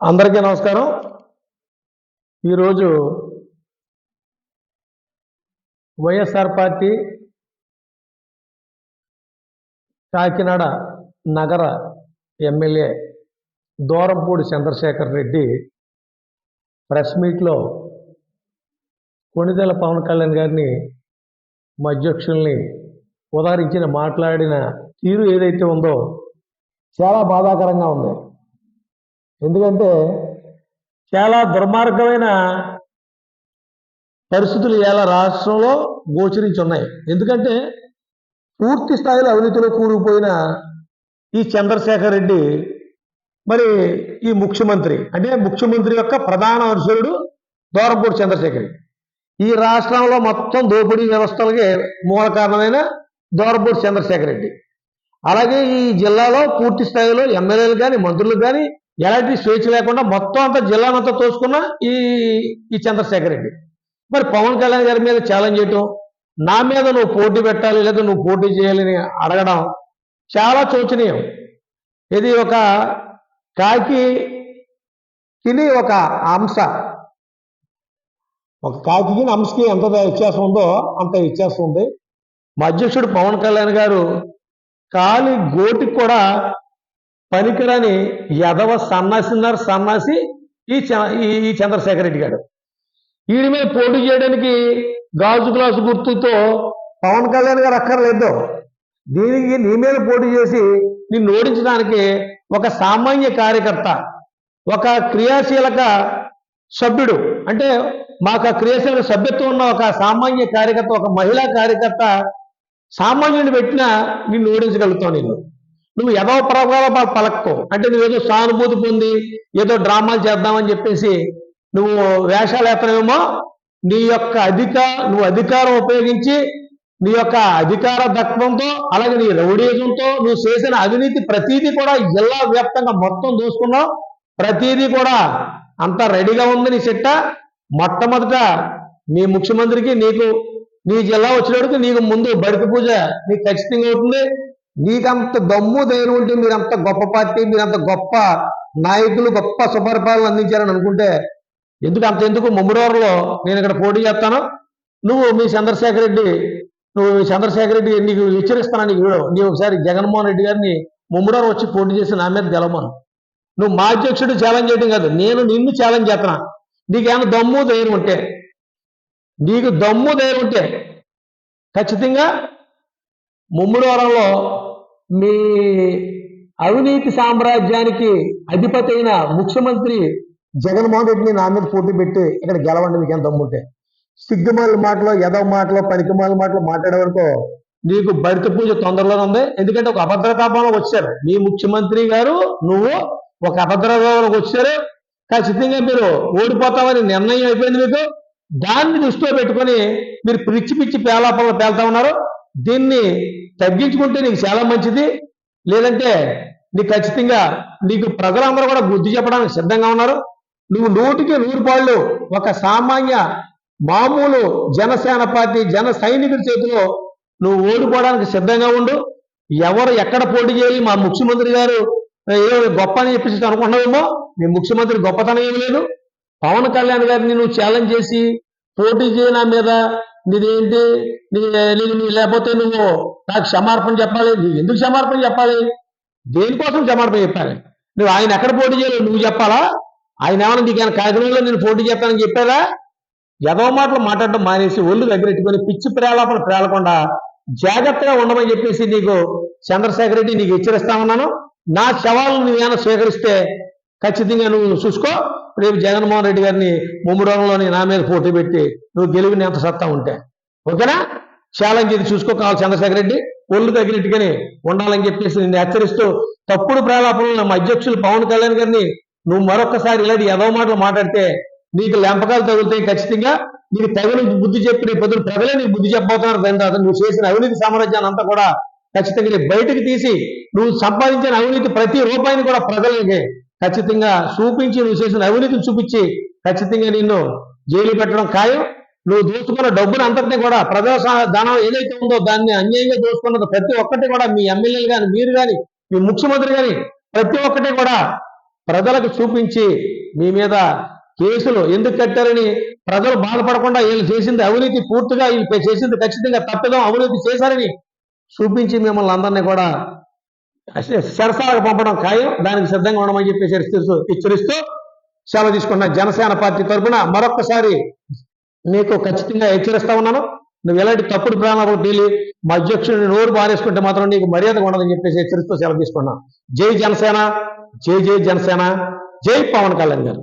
అందరికీ నమస్కారం. ఈరోజు వైఎస్ఆర్ పార్టీ కాకినాడ నగర ఎమ్మెల్యే దూరంపూడి చంద్రశేఖర్ రెడ్డి ప్రెస్ మీట్లో కొణిదెల పవన్ కళ్యాణ్ గారిని మధ్యక్షుల్ని అధ్యక్షుల్ని మాట్లాడిన తీరు ఏదైతే ఉందో చాలా బాధాకరంగా ఉంది. ఎందుకంటే చాలా దుర్మార్గమైన పరిస్థితులు ఇలా రాష్ట్రంలో గోచరించి ఉన్నాయి ఎందుకంటే పూర్తి స్థాయిలో అవినీతిలో కూరుకుపోయిన ఈ చంద్రశేఖర్ రెడ్డి మరి ఈ ముఖ్యమంత్రి అంటే ముఖ్యమంత్రి యొక్క ప్రధాన అనుసరుడు దూరంపూడి చంద్రశేఖర్ రెడ్డి. ఈ రాష్ట్రంలో మొత్తం దోపిడీ వ్యవస్థలకి మూల కారణమైన దూరంపూడి చంద్రశేఖర్ రెడ్డి. అలాగే ఈ జిల్లాలో పూర్తి స్థాయిలో ఎమ్మెల్యేలు కానీ మంత్రులు కానీ ఎలాంటి స్వేచ్ఛ లేకుండా మొత్తం అంతా జిల్లానంతా తోసుకున్న ఈ ఈ చంద్రశేఖర్ రెడ్డి. మరి పవన్ కళ్యాణ్ గారి మీద ఛాలెంజ్ చేయటం నా మీద నువ్వు పోటీ పెట్టాలి లేదా నువ్వు పోటీ చేయాలని అడగడం చాలా శోచనీయం ఇది ఒక కాకి తిని ఒక అంశ. ఒక కాకి అంశకి ఎంత వ్యత్యాసం ఉందో అంత వ్యత్యాసం ఉంది. మా అధ్యక్షుడు పవన్ కళ్యాణ్ గారు కాలి గోటికి కూడా పనికిరాని యదవ సన్నాసిన్నారు సన్నాసి ఈ ఈ- ఈ రెడ్డి గారు. వీడి మీద పోటీ చేయడానికి గాజు గ్లాసు గుర్తుతో పవన్ కళ్యాణ్ గారు అక్కర్లేదు. దీనికి నీ మీద పోటీ చేసి నిన్ను ఓడించడానికి ఒక సామాన్య కార్యకర్త ఒక క్రియాశీలక సభ్యుడు అంటే మాకు ఆ క్రియాశీలక సభ్యత్వం ఉన్న ఒక సామాన్య కార్యకర్త ఒక మహిళా కార్యకర్త సామాన్యుని పెట్టినా నిన్ను ఓడించగలుగుతావు నేను. నువ్వు ఏదో ప్రకారం పలక్కో. అంటే నువ్వేదో సానుభూతి పొంది ఏదో డ్రామాలు చేద్దామని చెప్పేసి నువ్వు వేషాలు ఎత్తనేమో నీ యొక్క అధిక నువ్వు అధికారం ఉపయోగించి నీ యొక్క అధికార దక్వంతో అలాగే నీ రౌడీజంతో నువ్వు చేసిన అవినీతి ప్రతీది కూడా జిల్లా వ్యాప్తంగా మొత్తం దోసుకున్నావు ప్రతీది కూడా అంత రెడీగా ఉంది నీ చిట్ట. మొట్టమొదట నీ ముఖ్యమంత్రికి నీకు నీ జిల్లా వచ్చినప్పుడు నీకు ముందు బడిక పూజ నీకు ఖచ్చితంగా అవుతుంది. మీకంత దమ్ము ధైర్యం ఉంటే మీరంత గొప్ప పార్టీ మీరంత గొప్ప నాయకులు గొప్ప సుపరిపాలన అందించారని అనుకుంటే ఎందుకు అంత ఎందుకు? ముమ్మడోరలో నేను ఇక్కడ పోటీ చేస్తాను. నువ్వు మీ చంద్రశేఖర్ రెడ్డి నువ్వు చంద్రశేఖర్ రెడ్డి నీకు హెచ్చరిస్తాను నీకు వీడు. నీ ఒకసారి జగన్మోహన్ రెడ్డి గారిని ముమ్మడోరం వచ్చి పోటీ చేసి నా మీద గెలవమను. నువ్వు మా అధ్యక్షుడు ఛాలెంజ్ చేయడం కాదు నేను నిన్ను ఛాలెంజ్ చేస్తున్నా. నీకేమైనా దమ్ము ధైర్యం ఉంటే నీకు దమ్ము ధైర్యం ఉంటే ఖచ్చితంగా ముమ్మడివరంలో మీ అవినీతి సామ్రాజ్యానికి అధిపతి అయిన ముఖ్యమంత్రి జగన్మోహన్ రెడ్డిని నా మీద పోటీ పెట్టి ఇక్కడ గెలవండి మీకు ఎంత దమ్ముంటే. సిగ్గుమాల మాటలో ఎదవ మాటలో పనికిమాల మాటలో మాట్లాడేవనుకో నీకు భరిత పూజ తొందరలోనే ఉంది. ఎందుకంటే ఒక అభద్రతాభావం వచ్చారు. మీ ముఖ్యమంత్రి గారు నువ్వు ఒక అభద్రతాభావంలోకి వచ్చారు. ఖచ్చితంగా మీరు ఓడిపోతామని నిర్ణయం అయిపోయింది మీకు. దాన్ని దృష్టిలో పెట్టుకొని మీరు పిచ్చి పిచ్చి పేలాపంలో పేలుతా ఉన్నారు. దీన్ని తగ్గించుకుంటే నీకు చాలా మంచిది. లేదంటే నీకు ఖచ్చితంగా నీకు ప్రజలందరూ కూడా బుద్ధి చెప్పడానికి సిద్ధంగా ఉన్నారు. నువ్వు నూటికి నూరు పాళ్ళు ఒక సామాన్య మామూలు జనసేన పార్టీ జన సైనికుల చేతిలో నువ్వు ఓడిపోవడానికి సిద్ధంగా ఉండు. ఎవరు ఎక్కడ పోటీ చేయాలి? మా ముఖ్యమంత్రి గారు ఏదో గొప్ప అని చెప్పేసి అనుకుంటున్నావేమో. మీ ముఖ్యమంత్రి గొప్పతనం ఏమి లేదు. పవన్ కళ్యాణ్ గారిని నువ్వు ఛాలెంజ్ చేసి పోటీ చేయ నా మీద నీదేంటి? నీ నీ- లేకపోతే నువ్వు నాకు క్షమార్పణ చెప్పాలి. నువ్వు ఎందుకు క్షమార్పణ చెప్పాలి? దేనికోసం క్షమార్పణ చెప్పాలి? నువ్వు ఆయన ఎక్కడ పోటీ చేయాలి నువ్వు చెప్పాలా? ఆయన ఏమైనా నీకు ఆయన కాకినాడలో నేను పోటీ చెప్పానని చెప్పారా? ఎదవ మాటలు మాట్లాడడం మానేసి ఒళ్ళు దగ్గరెట్టుకొని పిచ్చి ప్రేలాపన ప్రేలకుండా జాగ్రత్తగా ఉండమని చెప్పేసి నీకు చంద్రశేఖర్ రెడ్డి నీకు హెచ్చరిస్తా ఉన్నాను. నా సవాళ్ళను నువ్వేమైనా స్వీకరిస్తే ఖచ్చితంగా నువ్వు చూసుకో. రేపు జగన్మోహన్ రెడ్డి గారిని ముమ్మడంలోని నా మీద పోటీ పెట్టి నువ్వు గెలివిని ఎంత సత్తా ఉంటే. ఓకేనా? ఛాలెంజ్ ఇది చూసుకో కావాలి చంద్రశేఖర్ రెడ్డి. ఒళ్ళు తగినట్టుగానే ఉండాలని చెప్పేసి నిన్ను హెచ్చరిస్తూ తప్పుడు ప్రేలాపనలు మా అధ్యక్షులు పవన్ కళ్యాణ్ గారిని నువ్వు మరొకసారి ఇలాంటి ఎదవ మాటలు మాట్లాడితే నీకు లెంపకాలు తగులుతాయి ఖచ్చితంగా. నీకు తగిన బుద్ధి చెప్పి నీ పొద్దున ప్రజలే నీకు బుద్ధి చెప్పబోతున్నారు దాని తర్వాత నువ్వు చేసిన అవినీతి సామ్రాజ్యాన్ని అంతా కూడా ఖచ్చితంగా నీ బయటకు తీసి నువ్వు సంపాదించిన అవినీతి ప్రతి రూపాయిని కూడా ప్రజలకి ఖచ్చితంగా చూపించి నువ్వు చేసిన అవినీతిని చూపించి ఖచ్చితంగా నిన్ను జైలు పెట్టడం ఖాయం. నువ్వు దోచుకున్న డబ్బును అంతటినీ కూడా ప్రజా సా- ధనం ఏదైతే ఉందో దాన్ని అన్యాయంగా దోచుకున్నది ప్రతి ఒక్కటి కూడా మీ ఎమ్మెల్యేలు కానీ మీరు కానీ మీ ముఖ్యమంత్రి కానీ ప్రతి ఒక్కటి కూడా ప్రజలకు చూపించి మీ మీద కేసులు ఎందుకు కట్టారని ప్రజలు బాధపడకుండా వీళ్ళు చేసింది అవినీతి పూర్తిగా వీళ్ళు చేసింది ఖచ్చితంగా తప్పిదం అవినీతి చేశారని చూపించి మిమ్మల్ని అందరినీ కూడా సరసాలకు పంపడం ఖాయం దానికి సిద్ధంగా ఉండమని చెప్పేసి హెచ్చరిస్తూ హెచ్చరిస్తూ సెలవు తీసుకున్న జనసేన పార్టీ తరఫున మరొకసారి నీకు ఖచ్చితంగా హెచ్చరిస్తా ఉన్నాను. నువ్వు ఎలాంటి తప్పుడు ప్రణాళికలు తేలి మా అధ్యక్షుడిని నోరు బారేసుకుంటే మాత్రం నీకు మర్యాద ఉండదని చెప్పేసి హెచ్చరిస్తూ సెలవు తీసుకున్నాను జై జనసేన జై జై జనసేన జై పవన్ కళ్యాణ్ గారు.